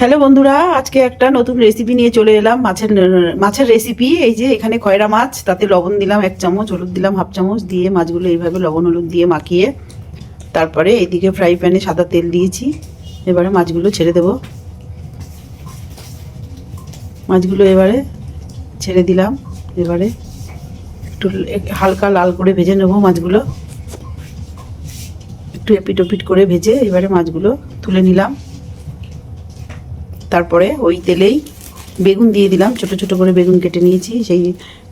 Hello বন্ধুরা, আজকে একটা নতুন রেসিপি নিয়ে চলে এলাম। মাছের মাছের রেসিপি এই যে এখানে খয়রা মাছ, তাতে লবণ দিলাম এক চামচ, হলুদ দিলাম হাফ চামচ, দিয়ে মাছগুলো এইভাবে লবণ হলুদ দিয়ে মাখিয়ে তারপরে এইদিকে ফ্রাই প্যানে সাদা তেল দিয়েছি। এবারে মাছগুলো ছেড়ে দেব। মাছগুলো এবারে ছেড়ে দিলাম। এবারে একটু হালকা লাল করে ভেজে নেব মাছগুলো। একটু এপিট ওপিট করে ভেজে এবারে মাছগুলো তুলে নিলাম। তারপরে ওই তেলেই বেগুন দিয়ে দিলাম, ছোট ছোট করে বেগুন কেটে নিয়েছি, সেই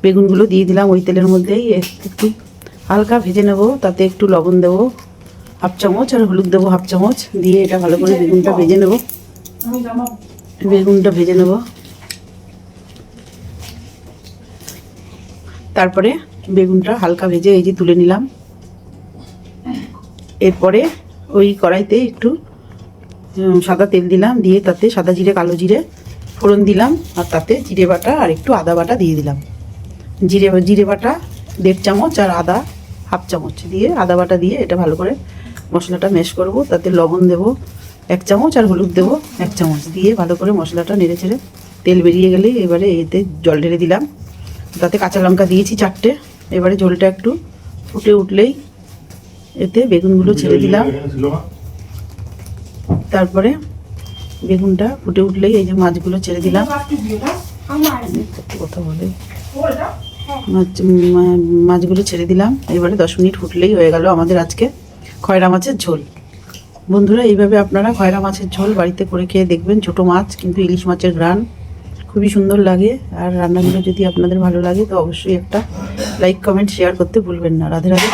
বেগুনগুলো দিয়ে দিলাম ওই তেলের মধ্যেই একটু হালকা ভেজে নেব, তাতে একটু লবণ দেবো, হাফ চামচ আর হলুদ দেবো, হাফ চামচ, দিয়ে এটা ভালো করে বেগুনটা ভেজে নেব। বেগুনটা ভেজে নেব। তারপরে বেগুনটা হালকা ভেজে এই যে তুলে নিলাম। এরপরে ওই কড়াইতে একটু সাদা তেল দিলাম, দিয়ে তাতে সাদা জিরে, কালো জিরে ফোড়ন দিলাম, আর তাতে জিরে বাটা আর একটু আদা বাটা দিয়ে দিলাম। জিরে জিরে বাটা দেড় চামচ আর আদা হাফ চামচ দিয়ে আদা বাটা দিয়ে এটা ভালো করে মশলাটা ম্যাশ করব। তাতে লবণ দেব এক চামচ আর হলুদ দেব এক চামচ দিয়ে ভালো করে মশলাটা নেড়ে ছেড়ে তেল বেরিয়ে গেলে এবারে এতে জল ঢেলে দিলাম। তাতে কাঁচা লঙ্কা দিয়েছি চারটে। এবারে ঝোলটা একটু ফুটে উঠলেই এতে বেগুনগুলো ছেড়ে দিলাম। তারপরে বেগুনটা ফুটে উঠলেই এই যে মাছগুলো ছেড়ে দিলাম। কথা বলে। মাছ মাছগুলো ছেড়ে দিলাম। এবারে দশ মিনিট ফুটলেই হয়ে গেল আমাদের আজকে খয়রা মাছের ঝোল। বন্ধুরা, এইভাবে আপনারা খয়রা মাছের ঝোল বাড়িতে করে খেয়ে দেখবেন ছোট মাছ, কিন্তু ইলিশ মাছের ঘ্রাণ খুবই সুন্দর লাগে। আর রান্নাগুলো যদি আপনাদের ভালো লাগে, তো অবশ্যই একটা লাইক কমেন্ট শেয়ার করতে ভুলবেন না। রাধে রাধে